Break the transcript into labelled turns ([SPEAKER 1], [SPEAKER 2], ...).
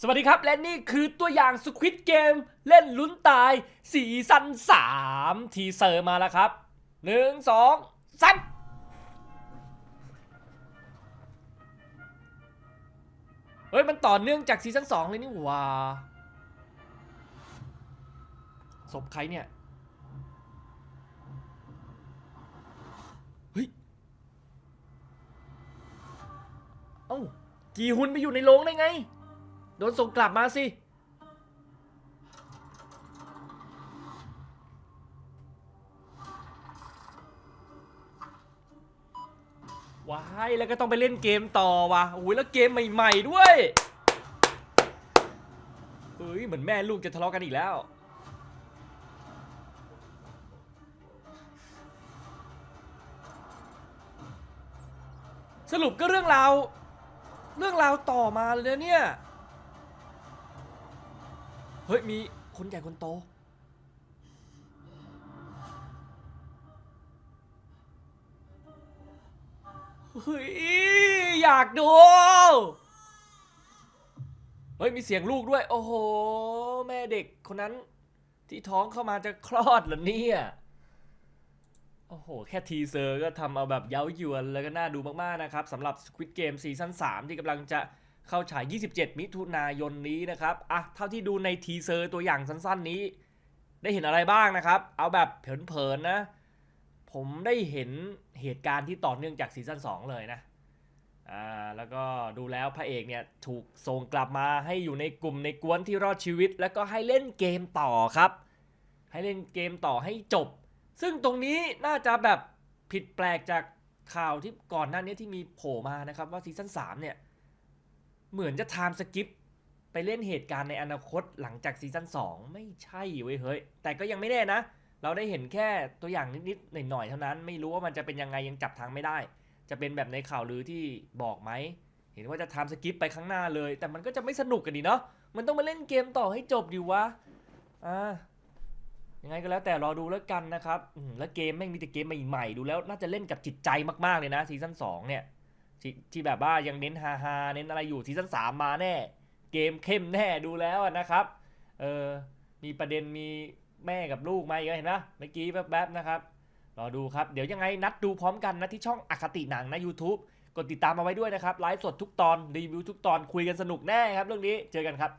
[SPEAKER 1] สวัสดีครับ และนี่คือตัวอย่าง Squid Game เล่นลุ้นตายสีซัน3ทีเซอร์มาแล้วครับ1 2 3เฮ้ย มันต่อเนื่องจากซีซั่น2เลยนี่หว่าศพใครเนี่ย เฮ้ย เอ้ากีฮุนไปอยู่ในโรงได้ไง โดนส่งกลับมาสิ ว้ายแล้วก็ต้องไปเล่นเกมต่อว่ะโอ้ยแล้วเกมใหม่ๆด้วยเฮ้ยเหมือนแม่ลูกจะทะเลาะกันอีกแล้วสรุปก็เรื่องราว เรื่องราวต่อมาเลยเนี่ย เฮ้ย มีคนใหญ่คนโต เฮ้ย อยากดู เฮ้ย มีเสียงลูกด้วย โอ้โห แม่เด็กคนนั้น ที่ท้องเข้ามาจะคลอดเหรอเนี่ย โอ้โห แค่ทีเซอร์ก็ทำเอาแบบเย้ายวนแล้วก็น่าดูมาก ๆ นะครับสำหรับ Squid Game ซีซั่น3ที่กำลังจะ เข้าฉาย 27 มิถุนายนนี้นะครับอะเท่าที่ดูในทีเซอร์ตัวอย่างสั้นๆนี้ ได้เห็นอะไรบ้างนะครับ เอาแบบเผินๆนะ ผมได้เห็นเหตุการณ์ที่ต่อเนื่องจากซีซั่น2 เลยนะอ่าแล้วก็ดูแล้วพระเอกเนี่ยถูกส่งกลับมาให้อยู่ในกลุ่มในกวนที่รอดชีวิต แล้วก็ให้เล่นเกมต่อครับ ให้เล่นเกมต่อให้จบ ซึ่งตรงนี้น่าจะแบบผิดแปลกจากข่าวที่ก่อนหน้านี้ที่มีโผล่มานะครับว่าซีซั่น3เนี่ย เหมือนจะไทม์สกิปไปเล่นเหตุการณ์ในอนาคตหลังจากซีซั่น2 ไม่ใช่เว้ยเฮ้ย แต่ก็ยังไม่แน่นะ เราได้เห็นแค่ตัวอย่างนิดๆหน่อยๆเท่านั้น ไม่รู้ว่ามันจะเป็นยังไงยังจับทางไม่ได้ จะเป็นแบบในข่าวลือที่บอกไหม เห็นว่าจะทม์สกิปไปข้างหน้าเลย แต่มันก็จะไม่สนุกกันดีเนาะ มันต้องมาเล่นเกมต่อให้จบดิวะ อ่า ยังไงก็แล้วแต่รอดูแล้วกันนะครับ แล้วเกมแม่งมีแต่เกมใหม่ๆ ดูแล้วน่าจะเล่นกับจิตใจมากๆเลยนะซีซั่น2เนี่ย ที่ที่แบบว่ายังเน้นฮาฮาๆเน้นอะไรอยู่ซีซั่น3มาแน่ เกมเข้มแน่ดูแล้วนะครับเออมีประเด็นมีแม่กับลูกมาอีกเห็นไหมเมื่อกี้แป๊บๆนะครับรอดูครับเดี๋ยวยังไงนัดดูพร้อมกันนะที่ช่องอคติหนังนะ YouTube กดติดตามมาไว้ด้วยนะครับไลฟ์สดทุกตอนรีวิวทุกตอนคุยกันสนุกแน่ครับเรื่องนี้เจอกันครับ